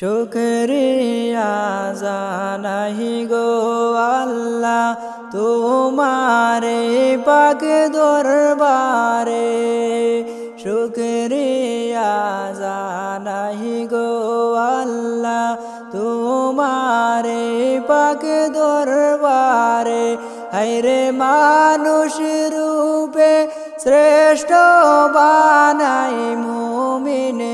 শুক্রিয়া জানাহি গো আল্লাহ, তোমারে পাক দরবারে। শুক্রিয়া জানাহি গো আল্লাহ, তোমারে পাক দরবারে। হাইরে মানুষ রূপে শ্রেষ্ঠ বানাই মুমিন।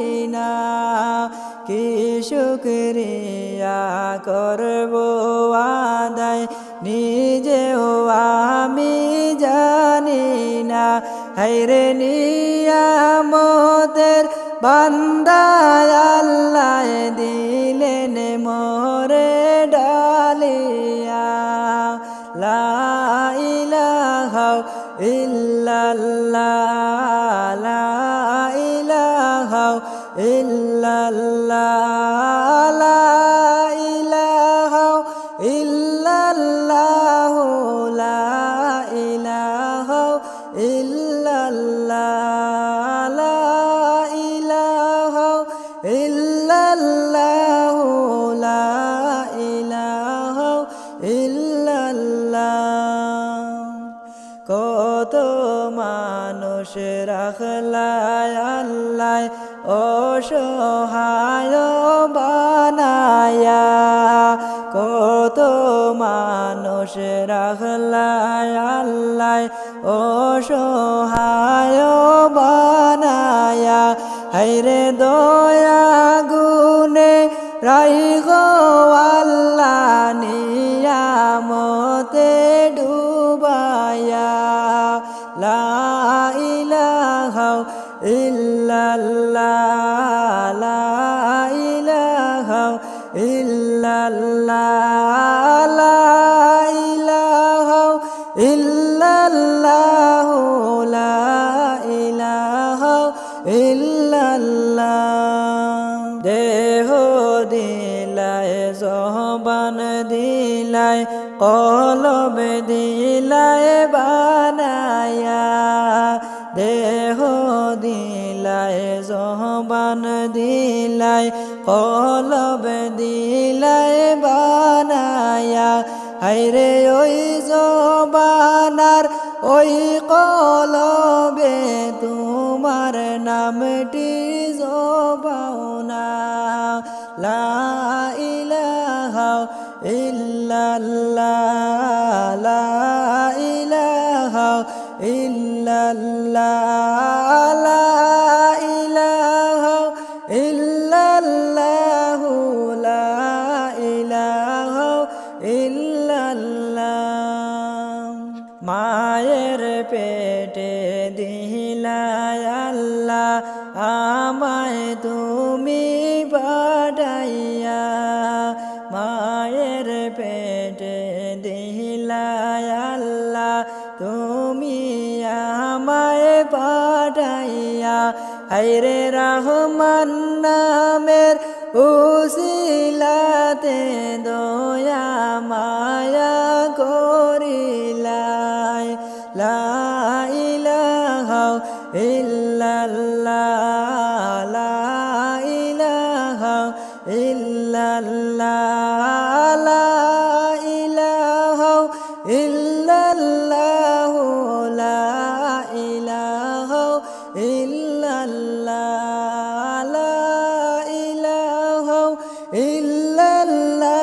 শুক্রিয়া করব আদায়। নিজেও আমি জানি না হাইরে নিয়ামতের বান্দায় আল্লাহ দিলেন মোরে ডালিয়া। লা ইলাহা ইল্লাল্লাহ, লা ইলাহা ইল্লাল্লাহ। ইল্লাল্লাহ লা ইলাহা ইল্লাল্লাহ, লা ইলাহা ইল্লাল্লাহ, লা ইলাহা ইল্লাল্লাহ। কত মানুষ রাখলায় আল্লাহ অসহায় মানুষ রাখলায় আল্লাহ অসহায় বানায়া হাইরে দয়া গুনে রাই গো আল্লাহ, নিয়ামতে ডুবায়া। লা ইল্লাল্লাহ ইল্লাল্লাহ। ইল্লাল্লাহ লা দেহ দিলায় জহবান দিলায় কলব দিলায় বানায়া। দেহ দিলায় জহবান দিলায় কলব দিলায় বানায়া। হাইরে ওই জবানার ওই কলবে তোমার নামটি জবাউনা লা ইলাহা ইল্লাল্লাহ লা ইলাহা ইল্লাল্লাহ লা ইলাহা ইল্লাল্লাহ। মায়ের পেটে দিলায় আল্লাহ, আমায় তুমি বাড়াইয়া মায়ের পেটে দিলায় আল্লাহ, তুমি আমায় পাঠাইয়া হাইরে রহমান নামের উসিলাতে দয়া মায়া করিলাই ইল্লাল্লাহ লা ইলাহা ইল্লাল্লাহ লা ইলাহা ইল্লাল্লাহ লা ইলাহা ইল্লাল্লাহ লা ইলাহা ইল্লাল্লাহ